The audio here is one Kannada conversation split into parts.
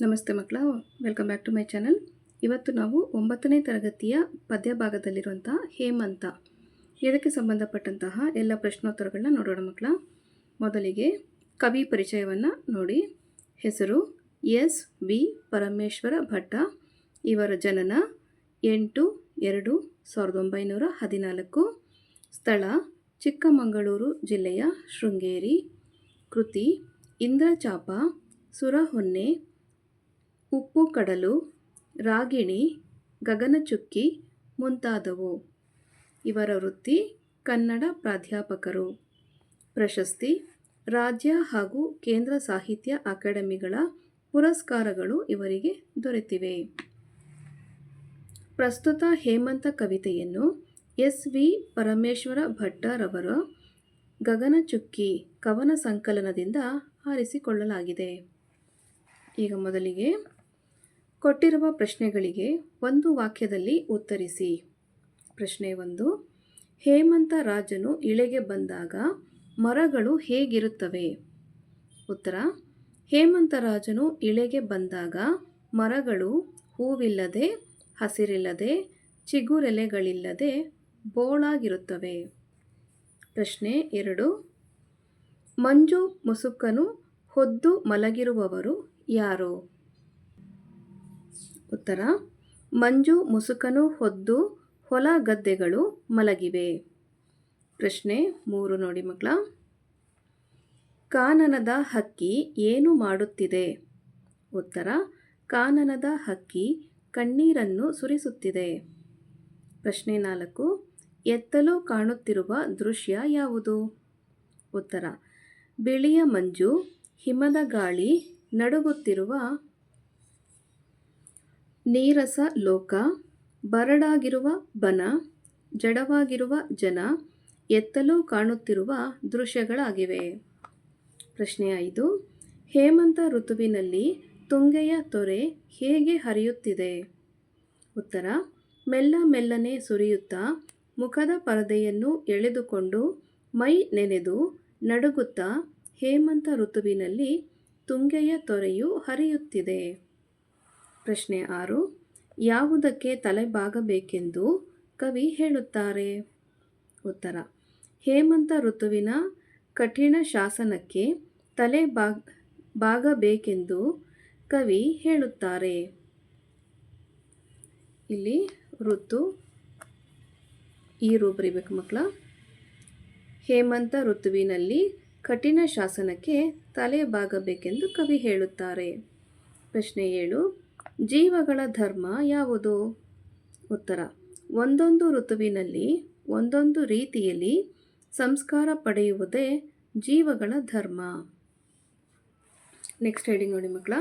ನಮಸ್ತೆ ಮಕ್ಕಳ welcome back to my channel ಇವತ್ತು ನಾವು ಒಂಬತ್ತನೇ ತರಗತಿಯ ಪದ್ಯ ಭಾಗದಲ್ಲಿರುವಂಥ ಹೇಮಂತ ಇದಕ್ಕೆ ಸಂಬಂಧಪಟ್ಟಂತಹ ಎಲ್ಲ ಪ್ರಶ್ನೋತ್ತರಗಳನ್ನ ನೋಡೋಣ ಮಕ್ಕಳ. ಮೊದಲಿಗೆ ಕವಿ ಪರಿಚಯವನ್ನು ನೋಡಿ. ಹೆಸರು ಎಸ್ ವಿ ಪರಮೇಶ್ವರ ಭಟ್ಟ, ಇವರ ಜನನ ಎಂಟು ಎರಡು ಸಾವಿರದ ಒಂಬೈನೂರ ಹದಿನಾಲ್ಕು. ಸ್ಥಳ ಚಿಕ್ಕಮಗಳೂರು ಜಿಲ್ಲೆಯ ಶೃಂಗೇರಿ. ಕೃತಿ ಇಂದ್ರಚಾಪ, ಸುರಹೊನ್ನೆ ಉಪ್ಪು ಕಡಲು, ರಾಗಿಣಿ, ಗಗನಚುಕ್ಕಿ ಮುಂತಾದವು. ಇವರ ವೃತ್ತಿ ಕನ್ನಡ ಪ್ರಾಧ್ಯಾಪಕರು. ಪ್ರಶಸ್ತಿ, ರಾಜ್ಯ ಹಾಗೂ ಕೇಂದ್ರ ಸಾಹಿತ್ಯ ಅಕಾಡೆಮಿಗಳ ಪುರಸ್ಕಾರಗಳು ಇವರಿಗೆ ದೊರೆತಿವೆ. ಪ್ರಸ್ತುತ ಹೇಮಂತ ಕವಿತೆಯನ್ನು ಎಸ್ ವಿ ಪರಮೇಶ್ವರ ಭಟ್ಟರವರ ಗಗನಚುಕ್ಕಿ ಕವನ ಸಂಕಲನದಿಂದ ಆರಿಸಿಕೊಳ್ಳಲಾಗಿದೆ. ಈಗ ಮೊದಲಿಗೆ ಕೊಟ್ಟಿರುವ ಪ್ರಶ್ನೆಗಳಿಗೆ ಒಂದು ವಾಕ್ಯದಲ್ಲಿ ಉತ್ತರಿಸಿ. ಪ್ರಶ್ನೆ ಒಂದು, ಹೇಮಂತ ರಾಜನು ಇಳೆಗೆ ಬಂದಾಗ ಮರಗಳು ಹೇಗಿರುತ್ತವೆ? ಉತ್ತರ, ಹೇಮಂತ ರಾಜನು ಇಳೆಗೆ ಬಂದಾಗ ಮರಗಳು ಹೂವಿಲ್ಲದೆ, ಹಸಿರಿಲ್ಲದೆ, ಚಿಗುರೆಲೆಗಳಿಲ್ಲದೆ ಬೋಳಾಗಿರುತ್ತವೆ. ಪ್ರಶ್ನೆ ಎರಡು, ಮಂಜು ಮುಸುಕನು ಹೊದ್ದು ಮಲಗಿರುವವರು ಯಾರು? ಉತ್ತರ, ಮಂಜು ಮುಸುಕನು ಹೊದ್ದು ಹೊಲ ಗದ್ದೆಗಳು ಮಲಗಿವೆ. ಪ್ರಶ್ನೆ ಮೂರು ನೋಡಿ ಮಕ್ಕಳ. ಕಾನನದ ಹಕ್ಕಿ ಏನು ಮಾಡುತ್ತಿದೆ? ಉತ್ತರ, ಕಾನನದ ಹಕ್ಕಿ ಕಣ್ಣೀರನ್ನು ಸುರಿಸುತ್ತಿದೆ. ಪ್ರಶ್ನೆ ನಾಲ್ಕು, ಎತ್ತಲು ಕಾಣುತ್ತಿರುವ ದೃಶ್ಯ ಯಾವುದು? ಉತ್ತರ, ಬಿಳಿಯ ಮಂಜು ಹಿಮದ ಗಾಳಿ ನಡುಗುತ್ತಿರುವ ನೀರಸ ಲೋಕ, ಬರಡಾಗಿರುವ ಬನ, ಜಡವಾಗಿರುವ ಜನ, ಎತ್ತಲು ಕಾಣುತ್ತಿರುವ ದೃಶ್ಯಗಳಾಗಿವೆ. ಪ್ರಶ್ನೆ ಐದು, ಹೇಮಂತ ಋತುವಿನಲ್ಲಿ ತುಂಗೆಯ ತೊರೆ ಹೇಗೆ ಹರಿಯುತ್ತಿದೆ? ಉತ್ತರ, ಮೆಲ್ಲ ಮೆಲ್ಲನೆ ಸುರಿಯುತ್ತಾ ಮುಖದ ಪರದೆಯನ್ನು ಎಳೆದುಕೊಂಡು ಮೈ ನೆನೆದು ನಡುಗುತ್ತಾ ಹೇಮಂತ ಋತುವಿನಲ್ಲಿ ತುಂಗೆಯ ತೊರೆಯು ಹರಿಯುತ್ತಿದೆ. ಪ್ರಶ್ನೆ ಆರು. ಯಾವುದಕ್ಕೆ ತಲೆಬಾಗಬೇಕೆಂದು ಕವಿ ಹೇಳುತ್ತಾರೆ. ಉತ್ತರ. ಹೇಮಂತ ಋತುವಿನ ಕಠಿಣ ಶಾಸನಕ್ಕೆ ತಲೆ ಬಾಗ್ ಬಾಗಬೇಕೆಂದು ಕವಿ ಹೇಳುತ್ತಾರೆ. ಇಲ್ಲಿ ಋತು ಈ ರೂ ಬರೀಬೇಕು ಮಕ್ಕಳ. ಹೇಮಂತ ಋತುವಿನಲ್ಲಿ ಕಠಿಣ ಶಾಸನಕ್ಕೆ ತಲೆ ಬಾಗಬೇಕೆಂದು ಕವಿ ಹೇಳುತ್ತಾರೆ. ಪ್ರಶ್ನೆ ಏಳು. ಜೀವಗಳ ಧರ್ಮ ಯಾವುದು? ಉತ್ತರ. ಒಂದೊಂದು ಋತುವಿನಲ್ಲಿ, ಒಂದೊಂದು ರೀತಿಯಲ್ಲಿ ಸಂಸ್ಕಾರ ಪಡೆಯುವುದೇ ಜೀವಗಳ ಧರ್ಮ. ನೆಕ್ಸ್ಟ್ ಹೇಳಿ ನೋಡಿ ಮಕ್ಕಳ.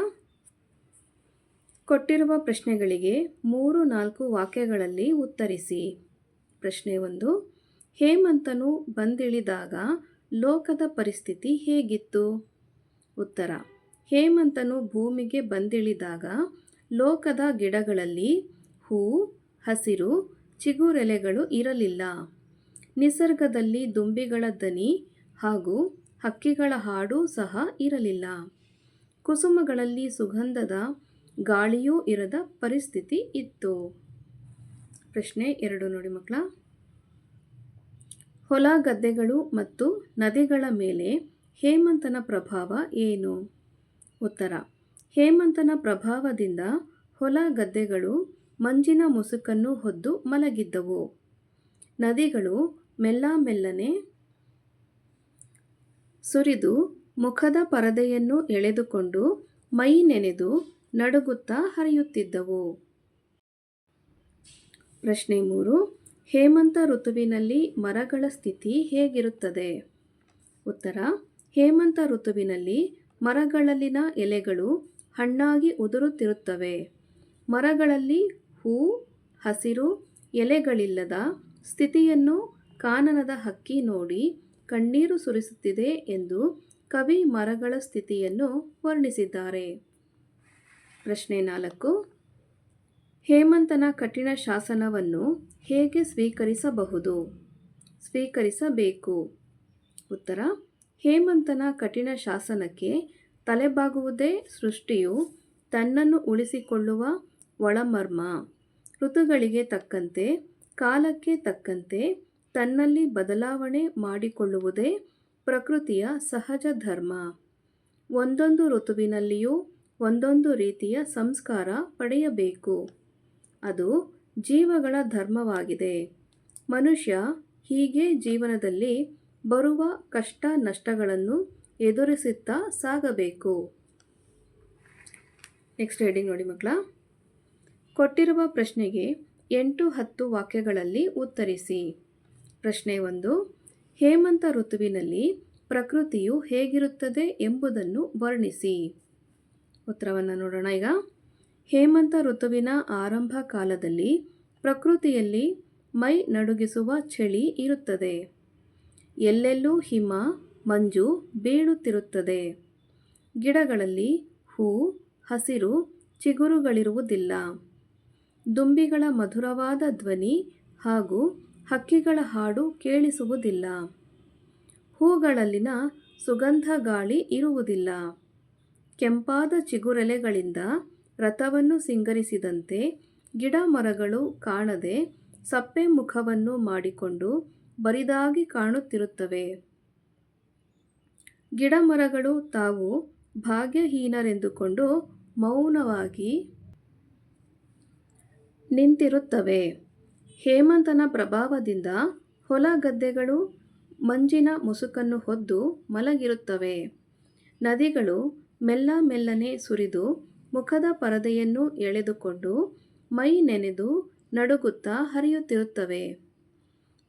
ಕೊಟ್ಟಿರುವ ಪ್ರಶ್ನೆಗಳಿಗೆ ಮೂರು ನಾಲ್ಕು ವಾಕ್ಯಗಳಲ್ಲಿ ಉತ್ತರಿಸಿ. ಪ್ರಶ್ನೆ ಒಂದು, ಹೇಮಂತನು ಬಂದಿಳಿದಾಗ ಲೋಕದ ಪರಿಸ್ಥಿತಿ ಹೇಗಿತ್ತು? ಉತ್ತರ, ಹೇಮಂತನು ಭೂಮಿಗೆ ಬಂದಿಳಿದಾಗ ಲೋಕದ ಗಿಡಗಳಲ್ಲಿ ಹೂ, ಹಸಿರು, ಚಿಗುರೆಲೆಗಳು ಇರಲಿಲ್ಲ. ನಿಸರ್ಗದಲ್ಲಿ ದುಂಬಿಗಳ ದನಿ ಹಾಗೂ ಹಕ್ಕಿಗಳ ಹಾಡು ಸಹ ಇರಲಿಲ್ಲ. ಕುಸುಮಗಳಲ್ಲಿ ಸುಗಂಧದ ಗಾಳಿಯೂ ಇರದ ಪರಿಸ್ಥಿತಿ ಇತ್ತು. ಪ್ರಶ್ನೆ ಎರಡು ನೋಡಿ ಮಕ್ಕಳ. ಹೊಲ ಗದ್ದೆಗಳು ಮತ್ತು ನದಿಗಳ ಮೇಲೆ ಹೇಮಂತನ ಪ್ರಭಾವ ಏನು? ಉತ್ತರ ಹೇಮಂತನ ಪ್ರಭಾವದಿಂದ ಹೊಲ ಗದ್ದೆಗಳು ಮಂಜಿನ ಮುಸುಕನ್ನು ಹೊದ್ದು ಮಲಗಿದ್ದವು. ನದಿಗಳು ಮೆಲ್ಲ ಮೆಲ್ಲನೆ ಸುರಿದು ಮುಖದ ಪರದೆಯನ್ನು ಎಳೆದುಕೊಂಡು ಮೈ ನೆನೆದು ನಡುಗುತ್ತಾ ಹರಿಯುತ್ತಿದ್ದವು. ಪ್ರಶ್ನೆ ಮೂರು. ಹೇಮಂತ ಋತುವಿನಲ್ಲಿ ಮರಗಳ ಸ್ಥಿತಿ ಹೇಗಿರುತ್ತದೆ? ಉತ್ತರ. ಹೇಮಂತ ಋತುವಿನಲ್ಲಿ ಮರಗಳಲ್ಲಿನ ಎಲೆಗಳು ಹಣ್ಣಾಗಿ ಉದುರುತ್ತಿರುತ್ತವೆ. ಮರಗಳಲ್ಲಿ ಹೂ, ಹಸಿರು, ಎಲೆಗಳಿಲ್ಲದ ಸ್ಥಿತಿಯನ್ನು ಕಾನನದ ಹಕ್ಕಿ ನೋಡಿ ಕಣ್ಣೀರು ಸುರಿಸುತ್ತಿದೆ ಎಂದು ಕವಿ ಮರಗಳ ಸ್ಥಿತಿಯನ್ನು ವರ್ಣಿಸಿದ್ದಾರೆ. ಪ್ರಶ್ನೆ ನಾಲ್ಕು. ಹೇಮಂತನ ಕಠಿಣ ಶಾಸನವನ್ನು ಹೇಗೆ ಸ್ವೀಕರಿಸಬಹುದು? ಸ್ವೀಕರಿಸಬೇಕು. ಉತ್ತರ. ಹೇಮಂತನ ಕಠಿಣ ಶಾಸನಕ್ಕೆ ತಲೆಬಾಗುವುದೇ ಸೃಷ್ಟಿಯು ತನ್ನನ್ನು ಉಳಿಸಿಕೊಳ್ಳುವ ಒಳಮರ್ಮ. ಋತುಗಳಿಗೆ ತಕ್ಕಂತೆ, ಕಾಲಕ್ಕೆ ತಕ್ಕಂತೆ ತನ್ನಲ್ಲಿ ಬದಲಾವಣೆ ಮಾಡಿಕೊಳ್ಳುವುದೇ ಪ್ರಕೃತಿಯ ಸಹಜ ಧರ್ಮ. ಒಂದೊಂದು ಋತುವಿನಲ್ಲಿಯೂ ಒಂದೊಂದು ರೀತಿಯ ಸಂಸ್ಕಾರ ಪಡೆಯಬೇಕು. ಅದು ಜೀವಗಳ ಧರ್ಮವಾಗಿದೆ. ಮನುಷ್ಯ ಹೀಗೆ ಜೀವನದಲ್ಲಿ ಬರುವ ಕಷ್ಟ ನಷ್ಟಗಳನ್ನು ಎದುರಿಸುತ್ತಾ ಸಾಗಬೇಕು. ನೆಕ್ಸ್ಟ್ ಹೆಡಿಂಗ್ ನೋಡಿ ಮಕ್ಕಳ. ಕೊಟ್ಟಿರುವ ಪ್ರಶ್ನೆಗೆ ಎಂಟು ಹತ್ತು ವಾಕ್ಯಗಳಲ್ಲಿ ಉತ್ತರಿಸಿ. ಪ್ರಶ್ನೆ ಒಂದು, ಹೇಮಂತ ಋತುವಿನಲ್ಲಿ ಪ್ರಕೃತಿಯು ಹೇಗಿರುತ್ತದೆ ಎಂಬುದನ್ನು ವರ್ಣಿಸಿ. ಉತ್ತರವನ್ನು ನೋಡೋಣ ಈಗ. ಹೇಮಂತ ಋತುವಿನ ಆರಂಭ ಕಾಲದಲ್ಲಿ ಪ್ರಕೃತಿಯಲ್ಲಿ ಮೈ ನಡುಗಿಸುವ ಚಳಿ ಇರುತ್ತದೆ. ಎಲ್ಲೆಲ್ಲೂ ಹಿಮ ಮಂಜು ಬೀಳುತ್ತಿರುತ್ತದೆ. ಗಿಡಗಳಲ್ಲಿ ಹೂ, ಹಸಿರು, ಚಿಗುರುಗಳಿರುವುದಿಲ್ಲ. ದುಂಬಿಗಳ ಮಧುರವಾದ ಧ್ವನಿ ಹಾಗೂ ಹಕ್ಕಿಗಳ ಹಾಡು ಕೇಳಿಸುವುದಿಲ್ಲ. ಹೂಗಳಲ್ಲಿನ ಸುಗಂಧ ಗಾಳಿ ಇರುವುದಿಲ್ಲ. ಕೆಂಪಾದ ಚಿಗುರೆಲೆಗಳಿಂದ ರಥವನ್ನು ಸಿಂಗರಿಸಿದಂತೆ ಗಿಡ ಮರಗಳು ಕಾಣದೆ ಸಪ್ಪೆ ಮುಖವನ್ನು ಮಾಡಿಕೊಂಡು ಬರಿದಾಗಿ ಕಾಣುತ್ತಿರುತ್ತವೆ. ಗಿಡಮರಗಳು ತಾವು ಭಾಗ್ಯಹೀನರೆಂದುಕೊಂಡು ಮೌನವಾಗಿ ನಿಂತಿರುತ್ತವೆ. ಹೇಮಂತನ ಪ್ರಭಾವದಿಂದ ಹೊಲ ಗದ್ದೆಗಳು ಮಂಜಿನ ಮುಸುಕನ್ನು ಹೊದ್ದು ಮಲಗಿರುತ್ತವೆ. ನದಿಗಳು ಮೆಲ್ಲ ಮೆಲ್ಲನೆ ಸುರಿದು ಮುಖದ ಪರದೆಯನ್ನು ಎಳೆದುಕೊಂಡು ಮೈ ನೆನೆದು ನಡುಗುತ್ತಾ ಹರಿಯುತ್ತಿರುತ್ತವೆ.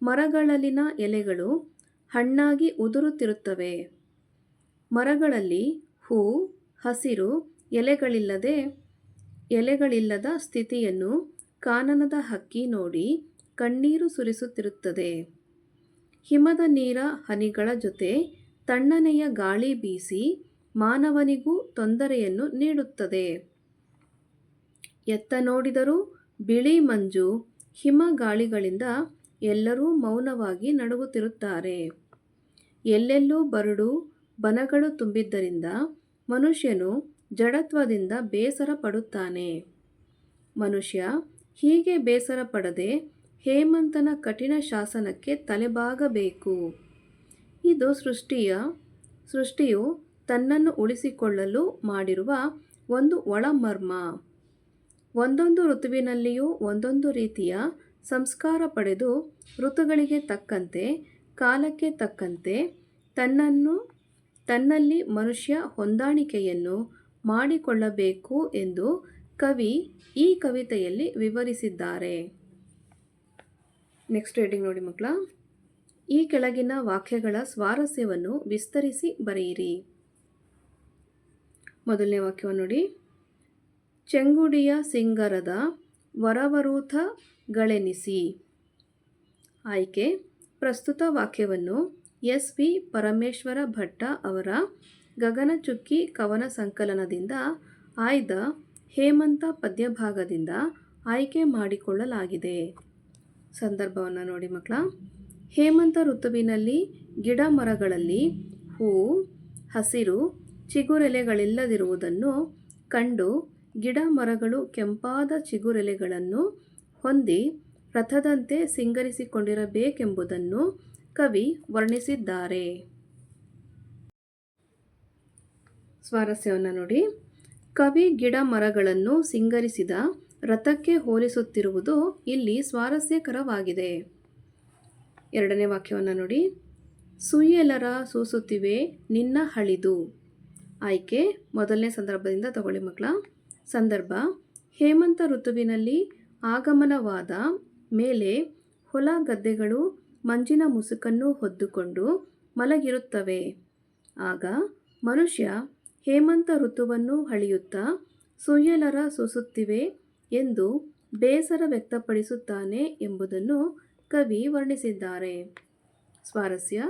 ಮರಗಳಲ್ಲಿನ ಎಲೆಗಳು ಹಣ್ಣಾಗಿ ಉದುರುತ್ತಿರುತ್ತವೆ. ಮರಗಳಲ್ಲಿ ಹೂ, ಹಸಿರು, ಎಲೆಗಳಿಲ್ಲದೆ, ಎಲೆಗಳಿಲ್ಲದ ಸ್ಥಿತಿಯನ್ನು ಕಾನನದ ಹಕ್ಕಿ ನೋಡಿ ಕಣ್ಣೀರು ಸುರಿಸುತ್ತಿರುತ್ತದೆ. ಹಿಮದ ನೀರ ಹನಿಗಳ ಜೊತೆ ತಣ್ಣನೆಯ ಗಾಳಿ ಬೀಸಿ ಮಾನವನಿಗೂ ತೊಂದರೆಯನ್ನು ನೀಡುತ್ತದೆ. ಎತ್ತ ನೋಡಿದರೂ ಬಿಳಿ ಮಂಜು ಹಿಮ ಗಾಳಿಗಳಿಂದ ಎಲ್ಲರೂ ಮೌನವಾಗಿ ನಡುಗುತ್ತಿರುತ್ತಾರೆ. ಎಲ್ಲೆಲ್ಲೂ ಬರಡು ಬನಗಳು ತುಂಬಿದ್ದರಿಂದ ಮನುಷ್ಯನು ಜಡತ್ವದಿಂದ ಬೇಸರ ಪಡುತ್ತಾನೆ ಮನುಷ್ಯ ಹೀಗೆ ಬೇಸರ ಪಡದೆ ಹೇಮಂತನ ಕಠಿಣ ಶಾಸನಕ್ಕೆ ತಲೆಬಾಗಬೇಕು. ಇದು ಸೃಷ್ಟಿಯ, ಸೃಷ್ಟಿಯು ತನ್ನನ್ನು ಉಳಿಸಿಕೊಳ್ಳಲು ಮಾಡಿರುವ ಒಂದು ಒಳಮರ್ಮ. ಒಂದೊಂದು ಋತುವಿನಲ್ಲಿಯೂ ಒಂದೊಂದು ರೀತಿಯ ಸಂಸ್ಕಾರ ಪಡೆದು ಋತುಗಳಿಗೆ ತಕ್ಕಂತೆ, ಕಾಲಕ್ಕೆ ತಕ್ಕಂತೆ ತನ್ನನ್ನು ತನ್ನಲ್ಲಿ ಮನುಷ್ಯ ಹೊಂದಾಣಿಕೆಯನ್ನು ಮಾಡಿಕೊಳ್ಳಬೇಕು ಎಂದು ಕವಿ ಈ ಕವಿತೆಯಲ್ಲಿ ವಿವರಿಸಿದ್ದಾರೆ. ನೆಕ್ಸ್ಟ್ ರೀಡಿಂಗ್ ನೋಡಿ ಮಕ್ಕಳ. ಈ ಕೆಳಗಿನ ವಾಕ್ಯಗಳ ಸ್ವಾರಸ್ಯವನ್ನು ವಿಸ್ತರಿಸಿ ಬರೆಯಿರಿ. ಮೊದಲನೇ ವಾಕ್ಯವನ್ನು ನೋಡಿ. ಚೆಂಗುಡಿಯ ಸಿಂಗರದ ವರವರೂಥಗಳೆನಿಸಿ. ಆಯ್ಕೆ ಪ್ರಸ್ತುತ ವಾಕ್ಯವನ್ನು ಎಸ್ ವಿ ಪರಮೇಶ್ವರ ಭಟ್ಟ ಅವರ ಗಗನಚುಕ್ಕಿ ಕವನ ಸಂಕಲನದಿಂದ ಆಯ್ದ ಹೇಮಂತ ಪದ್ಯಭಾಗದಿಂದ ಆಯ್ಕೆ ಮಾಡಿಕೊಳ್ಳಲಾಗಿದೆ. ಸಂದರ್ಭವನ್ನು ನೋಡಿ ಮಕ್ಕಳ. ಹೇಮಂತ ಋತುವಿನಲ್ಲಿ ಗಿಡ ಮರಗಳಲ್ಲಿ ಹೂ, ಹಸಿರು, ಚಿಗುರೆಲೆಗಳಿಲ್ಲದಿರುವುದನ್ನು ಕಂಡು ಗಿಡ ಮರಗಳು ಕೆಂಪಾದ ಚಿಗುರೆಲೆಗಳನ್ನು ಹೊಂದಿ ರಥದಂತೆ ಸಿಂಗರಿಸಿಕೊಂಡಿರಬೇಕೆಂಬುದನ್ನು ಕವಿ ವರ್ಣಿಸಿದ್ದಾರೆ. ಸ್ವಾರಸ್ಯವನ್ನು ನೋಡಿ. ಕವಿ ಗಿಡ ಮರಗಳನ್ನು ಸಿಂಗರಿಸಿದ ರಥಕ್ಕೆ ಹೋಲಿಸುತ್ತಿರುವುದು ಇಲ್ಲಿ ಸ್ವಾರಸ್ಯಕರವಾಗಿದೆ. ಎರಡನೇ ವಾಕ್ಯವನ್ನು ನೋಡಿ. ಸುಯ್ಯಲರ ಸೂಸುತ್ತಿವೆ ನಿನ್ನ ಹಳಿದು. ಆಯ್ಕೆ ಮೊದಲನೇ ಸಂದರ್ಭದಿಂದ ತಗೊಳ್ಳಿ ಮಕ್ಕಳ. ಸಂದರ್ಭ. ಹೇಮಂತ ಋತುವಿನಲ್ಲಿ ಆಗಮನವಾದ ಮೇಲೆ ಹೊಲ ಗದ್ದೆಗಳು ಮಂಜಿನ ಮುಸುಕನ್ನು ಹೊದ್ದುಕೊಂಡು ಮಲಗಿರುತ್ತವೆ. ಆಗ ಮನುಷ್ಯ ಹೇಮಂತ ಋತುವನ್ನು ಹಳಿಯುತ್ತಾ ಸುಯ್ಯಲರ ಸುಸುತ್ತಿವೆ ಎಂದು ಬೇಸರ ವ್ಯಕ್ತಪಡಿಸುತ್ತಾನೆ ಎಂಬುದನ್ನು ಕವಿ ವರ್ಣಿಸಿದ್ದಾರೆ. ಸ್ವಾರಸ್ಯ,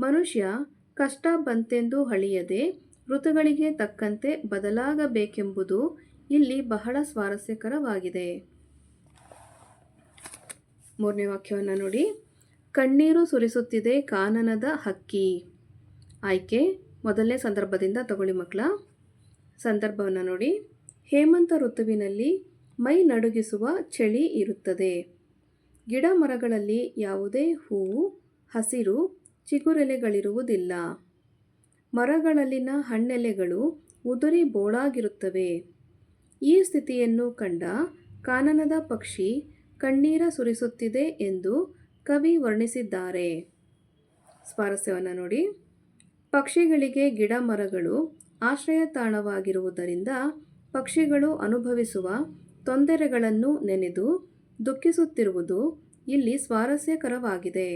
ಮನುಷ್ಯ ಕಷ್ಟ ಬಂತೆಂದು ಹಳಿಯದೆ ಋತುಗಳಿಗೆ ತಕ್ಕಂತೆ ಬದಲಾಗಬೇಕೆಂಬುದು ಇಲ್ಲಿ ಬಹಳ ಸ್ವಾರಸ್ಯಕರವಾಗಿದೆ. ಮೂರನೇ ವಾಕ್ಯವನ್ನು ನೋಡಿ. ಕಣ್ಣೀರು ಸುರಿಸುತ್ತಿದೆ ಕಾನನದ ಹಕ್ಕಿ. ಆಯ್ಕೆ, ಮೊದಲನೇ ಸಂದರ್ಭದಿಂದ ತಗೊಳ್ಳಿ ಮಕ್ಕಳ. ಸಂದರ್ಭವನ್ನು ನೋಡಿ. ಹೇಮಂತ ಋತುವಿನಲ್ಲಿ ಮೈ ನಡುಗಿಸುವ ಚಳಿ ಇರುತ್ತದೆ. ಗಿಡ ಮರಗಳಲ್ಲಿ ಯಾವುದೇ ಹೂವು ಹಸಿರು, ಚಿಗುರೆಲೆಗಳಿರುವುದಿಲ್ಲ. ಮರಗಳಲ್ಲಿನ ಹಣ್ಣೆಲೆಗಳು ಉದುರಿ ಬೋಳಾಗಿರುತ್ತವೆ. ಈ ಸ್ಥಿತಿಯನ್ನು ಕಂಡ ಕಾನನದ ಪಕ್ಷಿ ಕಣ್ಣೀರ ಸುರಿಸುತ್ತಿದೆ ಎಂದು ಕವಿ ವರ್ಣಿಸಿದ್ದಾರೆ. ಸ್ವಾರಸ್ಯವನ್ನು ನೋಡಿ. ಪಕ್ಷಿಗಳಿಗೆ ಗಿಡ ಮರಗಳು ಆಶ್ರಯ ತಾಣವಾಗಿರುವುದರಿಂದ ಪಕ್ಷಿಗಳು ಅನುಭವಿಸುವ ತೊಂದರೆಗಳನ್ನು ನೆನೆದು ದುಃಖಿಸುತ್ತಿರುವುದು ಇಲ್ಲಿ ಸ್ವಾರಸ್ಯಕರವಾಗಿದೆ.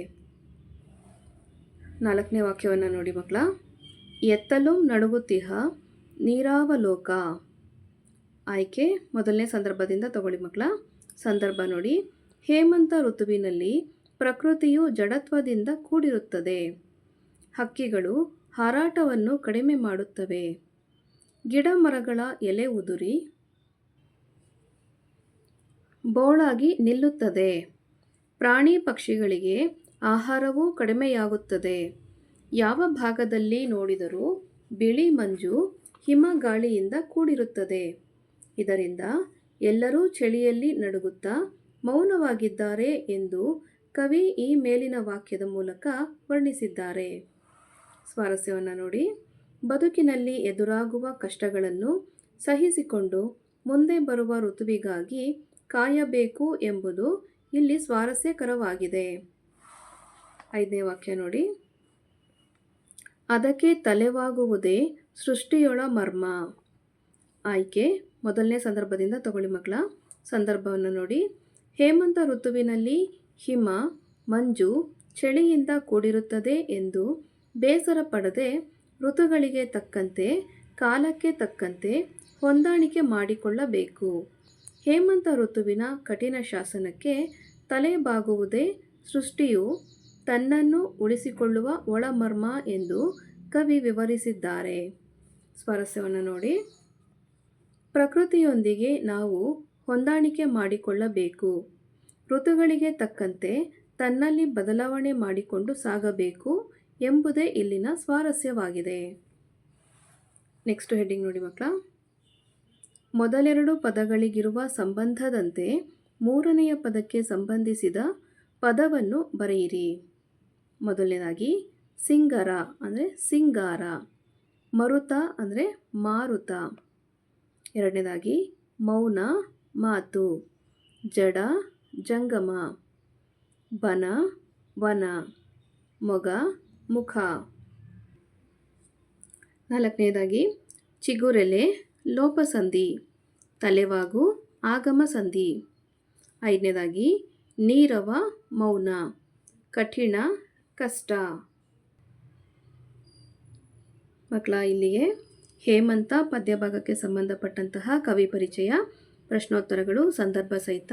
ನಾಲ್ಕನೇ ವಾಕ್ಯವನ್ನು ನೋಡಿ ಮಕ್ಕಳ. ಎತ್ತಲು ನಡುಗುತ್ತಿಹ ನೀರಾವಲೋಕ. ಆಯ್ಕೆ ಮೊದಲನೇ ಸಂದರ್ಭದಿಂದ ತಗೊಳ್ಳಿ ಮಕ್ಕಳ. ಸಂದರ್ಭ ನೋಡಿ. ಹೇಮಂತ ಋತುವಿನಲ್ಲಿ ಪ್ರಕೃತಿಯು ಜಡತ್ವದಿಂದ ಕೂಡಿರುತ್ತದೆ. ಹಕ್ಕಿಗಳು ಹಾರಾಟವನ್ನು ಕಡಿಮೆ ಮಾಡುತ್ತವೆ. ಗಿಡ ಮರಗಳ ಎಲೆ ಉದುರಿ ಬೋಳಾಗಿ ನಿಲ್ಲುತ್ತದೆ. ಪ್ರಾಣಿ ಪಕ್ಷಿಗಳಿಗೆ ಆಹಾರವೂ ಕಡಿಮೆಯಾಗುತ್ತದೆ. ಯಾವ ಭಾಗದಲ್ಲಿ ನೋಡಿದರೂ ಬಿಳಿ ಮಂಜು ಹಿಮ ಗಾಳಿಯಿಂದ ಕೂಡಿರುತ್ತದೆ. ಇದರಿಂದ ಎಲ್ಲರೂ ಚಳಿಯಲ್ಲಿ ನಡುಗುತ್ತಾ ಮೌನವಾಗಿದ್ದಾರೆ ಎಂದು ಕವಿ ಈ ಮೇಲಿನ ವಾಕ್ಯದ ಮೂಲಕ ವರ್ಣಿಸಿದ್ದಾರೆ. ಸ್ವಾರಸ್ಯವನ್ನು ನೋಡಿ. ಬದುಕಿನಲ್ಲಿ ಎದುರಾಗುವ ಕಷ್ಟಗಳನ್ನು ಸಹಿಸಿಕೊಂಡು ಮುಂದೆ ಬರುವ ಋತುವಿಗಾಗಿ ಕಾಯಬೇಕು ಎಂಬುದು ಇಲ್ಲಿ ಸ್ವಾರಸ್ಯಕರವಾಗಿದೆ. ಐದನೇ ವಾಕ್ಯ ನೋಡಿ. ಅದಕ್ಕೆ ತಲೆವಾಗುವುದೇ ಸೃಷ್ಟಿಯೊಳ ಮರ್ಮ. ಆಯ್ಕೆ, ಮೊದಲನೇ ಸಂದರ್ಭದಿಂದ ತಗೊಳ್ಳಿ ಮಕ್ಕಳ. ಸಂದರ್ಭವನ್ನು ನೋಡಿ. ಹೇಮಂತ ಋತುವಿನಲ್ಲಿ ಹಿಮ, ಮಂಜು ಚಳಿಯಿಂದ ಕೂಡಿರುತ್ತದೆ ಎಂದು ಬೇಸರ ಪಡದೆ ಋತುಗಳಿಗೆ ತಕ್ಕಂತೆ, ಕಾಲಕ್ಕೆ ತಕ್ಕಂತೆ ಹೊಂದಾಣಿಕೆ ಮಾಡಿಕೊಳ್ಳಬೇಕು. ಹೇಮಂತ ಋತುವಿನ ಕಠಿಣ ಶಾಸನಕ್ಕೆ ತಲೆಬಾಗುವುದೇ ಸೃಷ್ಟಿಯು ತನ್ನನ್ನು ಉಳಿಸಿಕೊಳ್ಳುವ ಒಳಮರ್ಮ ಎಂದು ಕವಿ ವಿವರಿಸಿದ್ದಾರೆ. ಸ್ವಾರಸ್ಯವನ್ನು ನೋಡಿ. ಪ್ರಕೃತಿಯೊಂದಿಗೆ ನಾವು ಹೊಂದಾಣಿಕೆ ಮಾಡಿಕೊಳ್ಳಬೇಕು. ಋತುಗಳಿಗೆ ತಕ್ಕಂತೆ ತನ್ನಲ್ಲಿ ಬದಲಾವಣೆ ಮಾಡಿಕೊಂಡು ಸಾಗಬೇಕು ಎಂಬುದೇ ಇಲ್ಲಿನ ಸ್ವಾರಸ್ಯವಾಗಿದೆ. ನೆಕ್ಸ್ಟ್ ಹೆಡ್ಡಿಂಗ್ ನೋಡಿ ಮಕ್ಕಳ. ಮೊದಲೆರಡು ಪದಗಳಿಗಿರುವ ಸಂಬಂಧದಂತೆ ಮೂರನೆಯ ಪದಕ್ಕೆ ಸಂಬಂಧಿಸಿದ ಪದವನ್ನು ಬರೆಯಿರಿ. ಮೊದಲನೇದಾಗಿ, ಸಿಂಗರ ಅಂದರೆ ಸಿಂಗಾರ, ಮರುತ ಅಂದರೆ ಮಾರುತ. ಎರಡನೇದಾಗಿ, ಮೌನ, ಮಾತು, ಜಡ ಜಂಗಮ, ಬನ, ವನ, ಮೊಗ, ಮುಖ. ನಾಲ್ಕನೇದಾಗಿ, ಚಿಗುರೆಲೆ, ಲೋಪಸಂಧಿ, ತಲೆವಾಗು ಆಗಮ ಸಂಧಿ ಐದನೇದಾಗಿ, ನೀರವ, ಮೌನ, ಕಠಿಣ, ಕಷ್ಟ. ಮಕ್ಕಳ, ಇಲ್ಲಿಗೆ ಹೇಮಂತ ಪದ್ಯಭಾಗಕ್ಕೆ ಸಂಬಂಧಪಟ್ಟಂತಹ ಕವಿ ಪರಿಚಯ, ಪ್ರಶ್ನೋತ್ತರಗಳು, ಸಂದರ್ಭ ಸಹಿತ